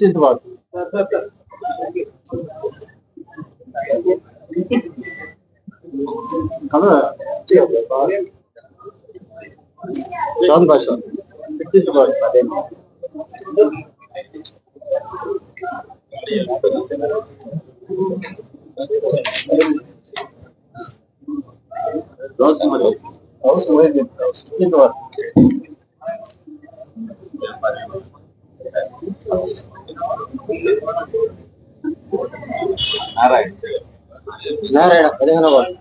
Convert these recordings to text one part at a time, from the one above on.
ってんのか。కదా చాంద్ భాష పెట్టించుకోవాలి అదేమో అవసరం అవసరం నారాయణ పదిహేను వర్డ్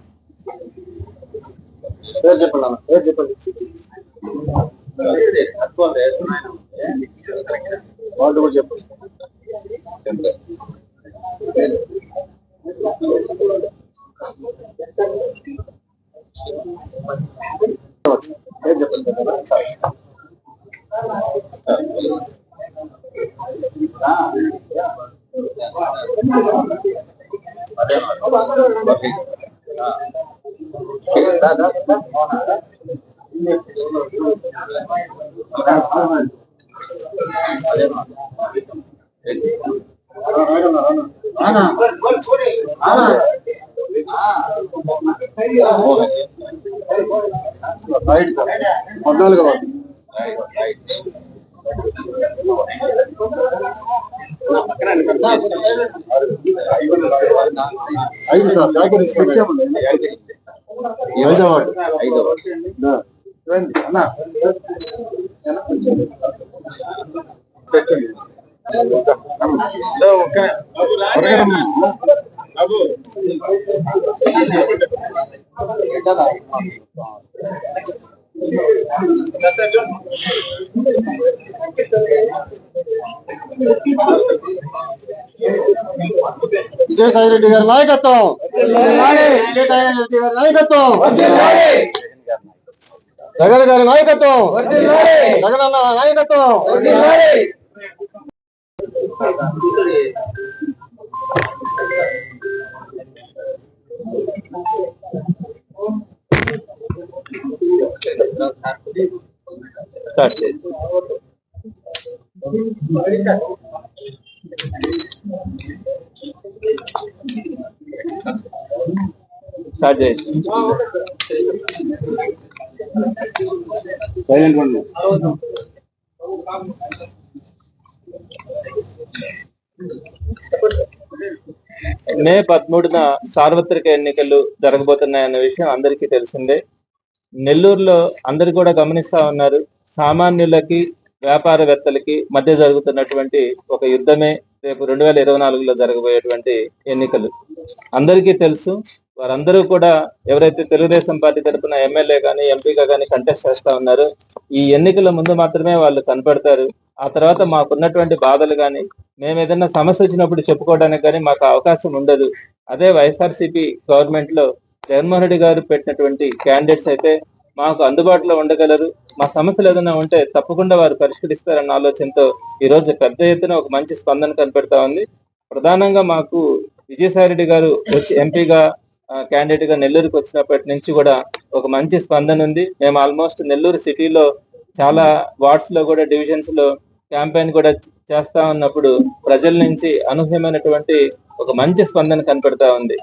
పేరు చెప్పండి అన్న పేరు చెప్పండి వాళ్ళు కూడా చెప్పండి రైట్ సార్ పద్నాలుగు వాడు ఐదు సార్ జాగ్రత్త ఇచ్చామండి ఐదో వాడు ఐదో రండి అన్న విజయసాయి రెడ్డి గారి నాయకత్వం విజయసాయి రెడ్డి గారి నాయకత్వం జగన్ గారి నాయకత్వం జగన్ అన్న నాయకత్వం స్టార్ట్ చేయండి స్టార్ట్ సైలెంట్ మే పదమూడున సార్వత్రిక ఎన్నికలు జరగబోతున్నాయన్న విషయం అందరికీ తెలిసిందే. నెల్లూరులో అందరు కూడా గమనిస్తా ఉన్నారు. సామాన్యులకి వ్యాపారవేత్తలకి మధ్య జరుగుతున్నటువంటి ఒక యుద్ధమే రేపు రెండు వేల ఇరవై నాలుగులో జరగబోయేటువంటి ఎన్నికలు. అందరికీ తెలుసు వారందరూ కూడా ఎవరైతే తెలుగుదేశం పార్టీ తరపున ఎమ్మెల్యే కానీ ఎంపీగా కానీ కంటెస్ట్ చేస్తా ఉన్నారో ఈ ఎన్నికల ముందు మాత్రమే వాళ్ళు కనపడతారు. ఆ తర్వాత మాకున్నటువంటి బాధలు కానీ మేము ఏదైనా సమస్య వచ్చినప్పుడు చెప్పుకోవడానికి కానీ మాకు అవకాశం ఉండదు. అదే వైఎస్ఆర్సీపీ గవర్నమెంట్లో జగన్మోహన్ రెడ్డి గారు పెట్టినటువంటి క్యాండిడేట్స్ అయితే మాకు అందుబాటులో ఉండగలరు. మా సమస్యలు ఏదైనా ఉంటే తప్పకుండా వారు పరిష్కరిస్తారన్న ఆలోచనతో ఈ రోజు పెద్ద ఎత్తున ఒక మంచి స్పందన కనపెడతా ఉంది. ప్రధానంగా మాకు విజయసాయి రెడ్డి గారు వచ్చి ఎంపీగా క్యాండిడేట్గా నెల్లూరుకి వచ్చినప్పటి నుంచి కూడా ఒక మంచి స్పందన ఉంది. మేము ఆల్మోస్ట్ నెల్లూరు సిటీలో చాలా వార్డ్స్లో కూడా డివిజన్స్లో క్యాంపెయిన్ కూడా చేస్తా ఉన్నప్పుడు ప్రజల నుంచి అనూహ్యమైనటువంటి ఒక మంచి స్పందన కనపడతా ఉంది.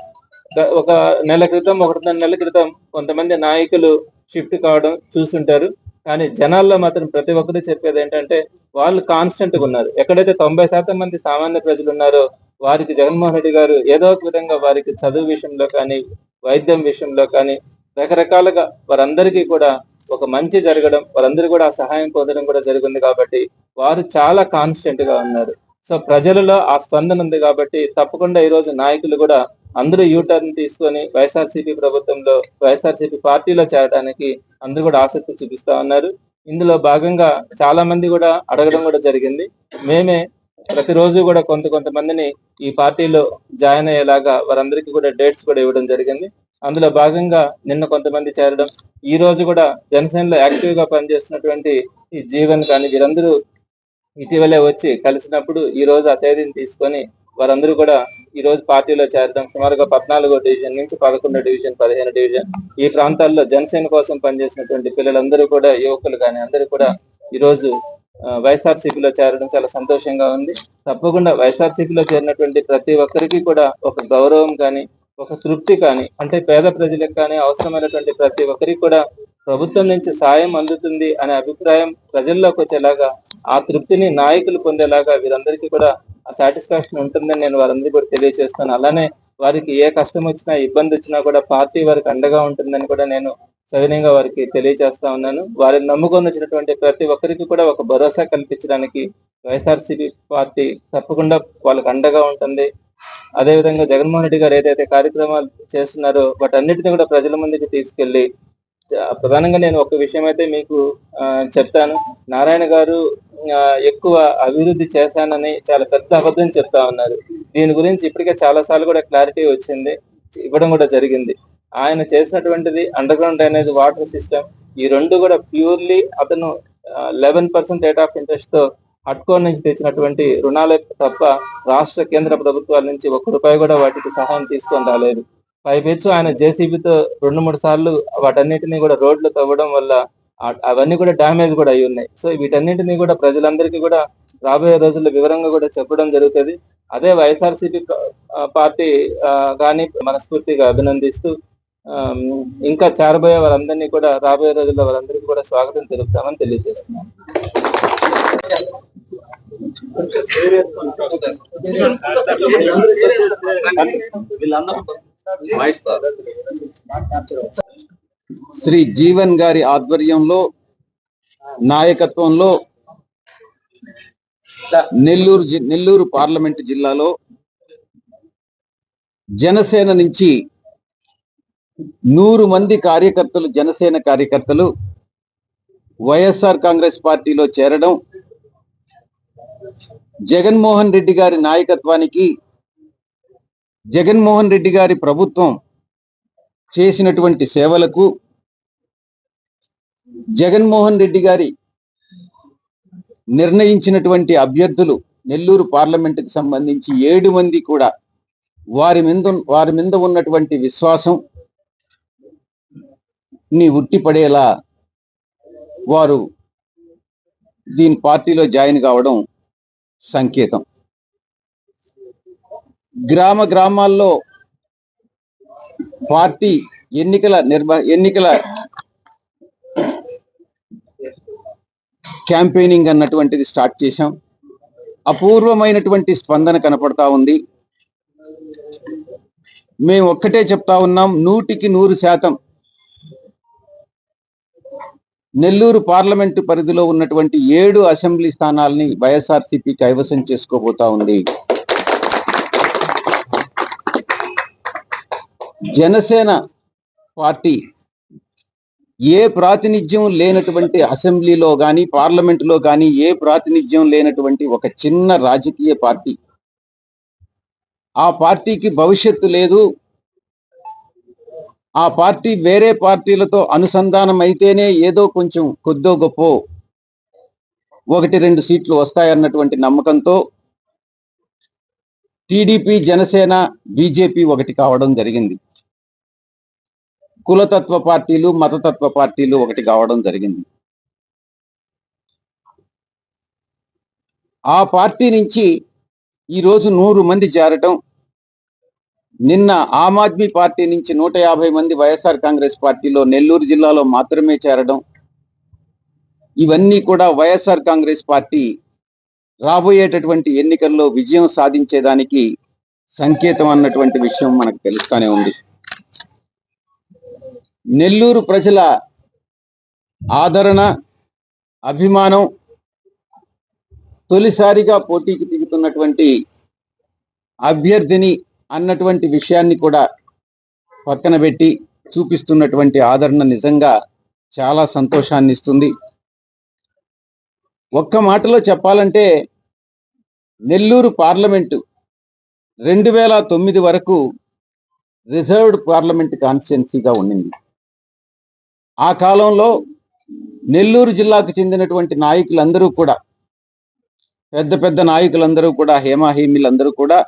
ఒక నెల క్రితం ఒకటిన్నర నెలల క్రితం కొంతమంది నాయకులు షిఫ్ట్ కావడం చూసుంటారు. కానీ జనాల్లో మాత్రం ప్రతి ఒక్కరు చెప్పేది ఏంటంటే వాళ్ళు కాన్స్టెంట్గా ఉన్నారు. ఎక్కడైతే తొంభై శాతం మంది సామాన్య ప్రజలు ఉన్నారో వారికి జగన్మోహన్ రెడ్డి గారు ఏదో ఒక విధంగా వారికి చదువు విషయంలో కానీ వైద్యం విషయంలో కానీ రకరకాలుగా వారందరికీ కూడా ఒక మంచి జరగడం వారందరూ కూడా ఆ సహాయం పొందడం కూడా జరిగింది కాబట్టి వారు చాలా కాన్స్టెంట్గా ఉన్నారు. సో ప్రజలలో ఆ స్పందన ఉంది కాబట్టి తప్పకుండా ఈ రోజు నాయకులు కూడా అందరూ యూటర్న్ తీసుకొని వైఎస్ఆర్సీపీ ప్రభుత్వంలో వైఎస్ఆర్సీపీ పార్టీలో చేరడానికి అందరూ కూడా ఆసక్తి చూపిస్తా ఉన్నారు. ఇందులో భాగంగా చాలా మంది కూడా అడగడం కూడా జరిగింది. మేమే ప్రతిరోజు కూడా కొంత కొంతమందిని ఈ పార్టీలో జాయిన్ అయ్యేలాగా వారందరికీ కూడా డేట్స్ కూడా ఇవ్వడం జరిగింది. అందులో భాగంగా నిన్న కొంతమంది చేరడం ఈ రోజు కూడా జనసేనలో యాక్టివ్గా పనిచేస్తున్నటువంటి ఈ జీవన్ కానీ వీరందరూ ఇటీవలే వచ్చి కలిసినప్పుడు ఈ రోజు ఆ తేదీని తీసుకొని వారందరూ కూడా ఈ రోజు పార్టీలో చేరడం సుమారుగా పద్నాలుగో డివిజన్ నుంచి పదకొండో డివిజన్ పదిహేను డివిజన్ ఈ ప్రాంతాల్లో జనసేన కోసం పనిచేసినటువంటి పిల్లలందరూ కూడా యువకులు కానీ అందరూ కూడా ఈ రోజు వైఎస్ఆర్సీపీలో చేరడం చాలా సంతోషంగా ఉంది. తప్పకుండా వైఎస్ఆర్సీపీలో చేరినటువంటి ప్రతి ఒక్కరికి కూడా ఒక గౌరవం కానీ ఒక తృప్తి కానీ అంటే పేద ప్రజలకు కానీ అవసరమైనటువంటి ప్రతి ఒక్కరికి కూడా ప్రభుత్వం నుంచి సాయం అందుతుంది అనే అభిప్రాయం ప్రజల్లోకి వచ్చేలాగా ఆ తృప్తిని నాయకులు పొందేలాగా వీరందరికీ కూడా ఆ సాటిస్ఫాక్షన్ ఉంటుందని నేను వారందరికీ కూడా తెలియజేస్తాను అలానే వారికి ఏ కష్టం వచ్చినా ఇబ్బంది వచ్చినా కూడా పార్టీ వారికి అండగా ఉంటుందని కూడా నేను సవినయంగా వారికి తెలియజేస్తా ఉన్నాను. వారిని నమ్ముకొని వచ్చినటువంటి ప్రతి ఒక్కరికి కూడా ఒక భరోసా కల్పించడానికి వైఎస్ఆర్సీపీ పార్టీ తప్పకుండా వాళ్ళకి అండగా ఉంటుంది. అదేవిధంగా జగన్మోహన్ రెడ్డి గారు ఏదైతే కార్యక్రమాలు చేస్తున్నారో వాటన్నిటిని కూడా ప్రజల ముందుకు తీసుకెళ్ళి ప్రధానంగా నేను ఒక విషయం అయితే మీకు చెప్తాను. నారాయణ గారు ఎక్కువ అభివృద్ధి చేశానని చాలా పెద్ద అబద్ధం చెప్తా ఉన్నారు. దీని గురించి ఇప్పటికే చాలా సార్లు కూడా క్లారిటీ వచ్చింది. ఇవ్వడం కూడా జరిగింది. ఆయన చేసినటువంటిది underground drainage water system. ఈ రెండు కూడా ప్యూర్లీ అతను లెవెన్ పర్సెంట్ రేట్ ఆఫ్ ఇంట్రెస్ట్తో అట్కో నుంచి తెచ్చినటువంటి రుణాలే తప్ప రాష్ట్ర కేంద్ర ప్రభుత్వాల నుంచి ఒక్క రూపాయి కూడా వాటికి సహాయం తీసుకొని రాలేదు. పైపెచ్చు ఆయన జేసీబీతో రెండు మూడు సార్లు వాటన్నిటిని కూడా రోడ్లు తవ్వడం వల్ల అవన్నీ కూడా డ్యామేజ్ కూడా అయి ఉన్నాయి. సో వీటన్నిటిని కూడా ప్రజలందరికీ కూడా రాబోయే రోజుల్లో వివరంగా కూడా చెప్పడం జరుగుతుంది. అదే వైఎస్ఆర్సీపీ పార్టీ కానీ మనస్ఫూర్తిగా అభినందిస్తూ ఇంకా చేరబోయే వారందరినీ కూడా రాబోయే రోజుల్లో వారందరికీ కూడా స్వాగతం తెలుపుతామని తెలియజేస్తున్నాను. శ్రీ జీవన్ గారి ఆధ్వర్యంలో నాయకత్వంలో నెల్లూరు నెల్లూరు పార్లమెంటు జిల్లాలో జనసేన నుంచి నూరు మంది కార్యకర్తలు జనసేన కార్యకర్తలు వైఎస్ఆర్ కాంగ్రెస్ పార్టీలో చేరడం జగన్మోహన్ రెడ్డి గారి నాయకత్వానికి జగన్మోహన్ రెడ్డి గారి ప్రభుత్వం చేసినటువంటి సేవలకు జగన్మోహన్ రెడ్డి గారి నిర్ణయించినటువంటి అభ్యర్థులు నెల్లూరు పార్లమెంటుకు సంబంధించి ఏడు మంది కూడా వారి మీద వారి మీద ఉన్నటువంటి విశ్వాసం ని ఉట్టిపడేలా వారు దీని పార్టీలో జాయిన్ కావడం సంకేతం. గ్రామ గ్రామాల్లో పార్టీ ఎన్నికల నిర్మ ఎన్నికల క్యాంపెయినింగ్ అన్నటువంటిది స్టార్ట్ చేశాం. అపూర్వమైనటువంటి స్పందన కనపడతా ఉంది. మేము ఒక్కటే చెప్తా ఉన్నాం నూటికి నూరు శాతం నెల్లూరు పార్లమెంటు పరిధిలో ఉన్నటువంటి ఏడు అసెంబ్లీ స్థానాల్ని వైఎస్ఆర్సీపీ కైవసం చేసుకోబోతా ఉంది. జనసేన పార్టీ ఏ ప్రాతినిధ్యం లేనటువంటి అసెంబ్లీలో కానీ పార్లమెంటులో కానీ ఏ ప్రాతినిధ్యం లేనటువంటి ఒక చిన్న రాజకీయ పార్టీ. ఆ పార్టీకి భవిష్యత్తు లేదు. ఆ పార్టీ వేరే పార్టీలతో అనుసంధానం అయితేనే ఏదో కొంచెం కొద్దో గొప్ప ఒకటి రెండు సీట్లు వస్తాయన్నటువంటి నమ్మకంతో టీడీపీ జనసేన బీజేపీ ఒకటి కావడం జరిగింది. కులతత్వ పార్టీలు మతతత్వ పార్టీలు ఒకటి కావడం జరిగింది. ఆ పార్టీ నుంచి ఈరోజు నూరు మంది చేరటం నిన్న ఆమ్ ఆద్మీ పార్టీ నుంచి నూట యాభై మంది వైఎస్ఆర్ కాంగ్రెస్ పార్టీలో నెల్లూరు జిల్లాలో మాత్రమే చేరడం ఇవన్నీ కూడా వైఎస్ఆర్ కాంగ్రెస్ పార్టీ రాబోయేటటువంటి ఎన్నికల్లో విజయం సాధించేదానికి సంకేతం అన్నటువంటి విషయం మనకు తెలుస్తానే ఉంది. నెల్లూరు ప్రజల ఆదరణ అభిమానం తొలిసారిగా పోటీకి దిగుతున్నటువంటి అభ్యర్థిని అన్నటువంటి విషయాన్ని కూడా పక్కన పెట్టి చూపిస్తున్నటువంటి ఆదరణ నిజంగా చాలా సంతోషాన్ని ఇస్తుంది. ఒక్క మాటలో చెప్పాలంటే నెల్లూరు పార్లమెంటు రెండు వేల తొమ్మిది వరకు రిజర్వ్డ్ పార్లమెంట్ కాన్స్టిట్యున్సీగా ఉండింది. ఆ కాలంలో నెల్లూరు జిల్లాకు చెందినటువంటి నాయకులందరూ కూడా పెద్ద పెద్ద నాయకులందరూ కూడా హేమాహేమిలందరూ కూడా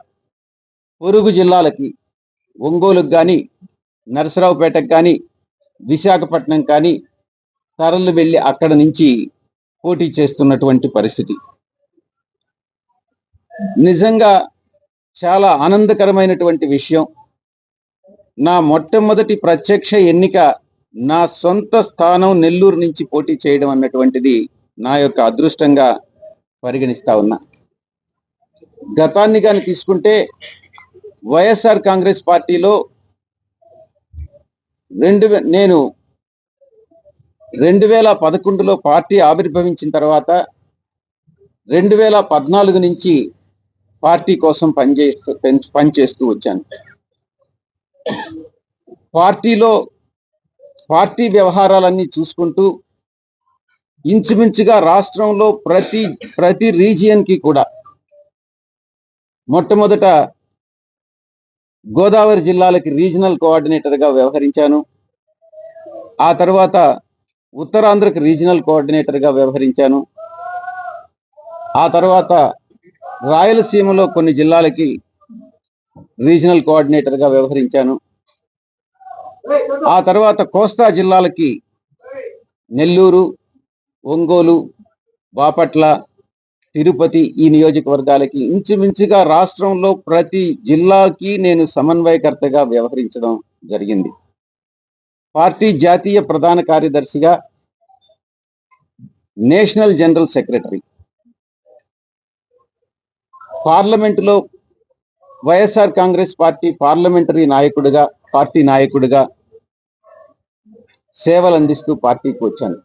పొరుగు జిల్లాలకి ఒంగోలుకు కానీ నరసరావుపేటకు కానీ విశాఖపట్నం కానీ తరలి వెళ్ళి అక్కడ నుంచి పోటీ చేస్తున్నటువంటి పరిస్థితి. నిజంగా చాలా ఆనందకరమైనటువంటి విషయం. నా మొట్టమొదటి ప్రత్యక్ష ఎన్నిక నా సొంత స్థానం నెల్లూరు నుంచి పోటీ చేయడం అన్నటువంటిది నా యొక్క అదృష్టంగా పరిగణిస్తా ఉన్నా. గతాన్ని కానీ తీసుకుంటే వైఎస్ఆర్ కాంగ్రెస్ పార్టీలో రెండు వే- నేను రెండు వేల పదకొండులో పార్టీ ఆవిర్భవించిన తర్వాత రెండు వేల పద్నాలుగు నుంచి పార్టీ కోసం పనిచేస్తూ పనిచేస్తూ వచ్చాను. పార్టీలో పార్టీ వ్యవహారాలన్నీ చూసుకుంటూ ఇంచుమించుగా రాష్ట్రంలో ప్రతి ప్రతి రీజియన్కి కూడా మొట్టమొదట గోదావరి జిల్లాలకి రీజనల్ కోఆర్డినేటర్గా వ్యవహరించాను. ఆ తర్వాత ఉత్తరాంధ్రకి రీజనల్ కోఆర్డినేటర్గా వ్యవహరించాను. ఆ తర్వాత రాయలసీమలో కొన్ని జిల్లాలకి రీజనల్ కోఆర్డినేటర్గా వ్యవహరించాను. ఆ తర్వాత కోస్తా జిల్లాలకి నెల్లూరు ఒంగోలు బాపట్ల తిరుపతి ఈ నియోజకవర్గాలకి ఇంచుమించుగా రాష్ట్రంలో ప్రతి జిల్లాకి నేను సమన్వయకర్తగా వ్యవహరించడం జరిగింది. పార్టీ జాతీయ ప్రధాన కార్యదర్శిగా నేషనల్ జనరల్ సెక్రటరీ. పార్లమెంటులో వైఎస్ఆర్ కాంగ్రెస్ పార్టీ పార్లమెంటరీ నాయకుడిగా పార్టీ నాయకుడిగా సేవలు అందిస్తూ పార్టీకి వచ్చాను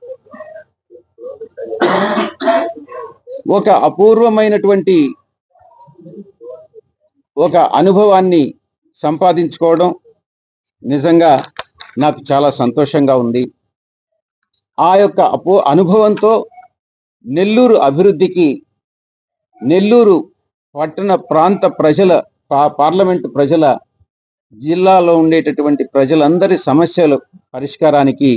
ఒక అపూర్వమైనటువంటి ఒక అనుభవాన్ని సంపాదించుకోవడం నిజంగా నాకు చాలా సంతోషంగా ఉంది. ఆ యొక్క అపో అనుభవంతో నెల్లూరు అభివృద్ధికి నెల్లూరు పట్టణ ప్రాంత ప్రజల పా- పార్లమెంటు ప్రజల జిల్లాలో ఉండేటటువంటి ప్రజలందరి సమస్యల పరిష్కారానికి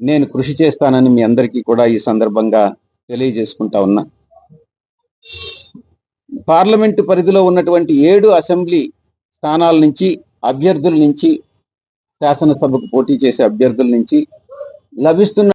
నేను కృషి చేస్తానని మీ అందరికీ కూడా ఈ సందర్భంగా తెలియజేసుకుంటా ఉన్నా. పార్లమెంటు పరిధిలో ఉన్నటువంటి ఏడు అసెంబ్లీ స్థానాల నుంచి అభ్యర్థుల నుంచి శాసనసభకు పోటీ చేసే అభ్యర్థుల నుంచి లభిస్తున్న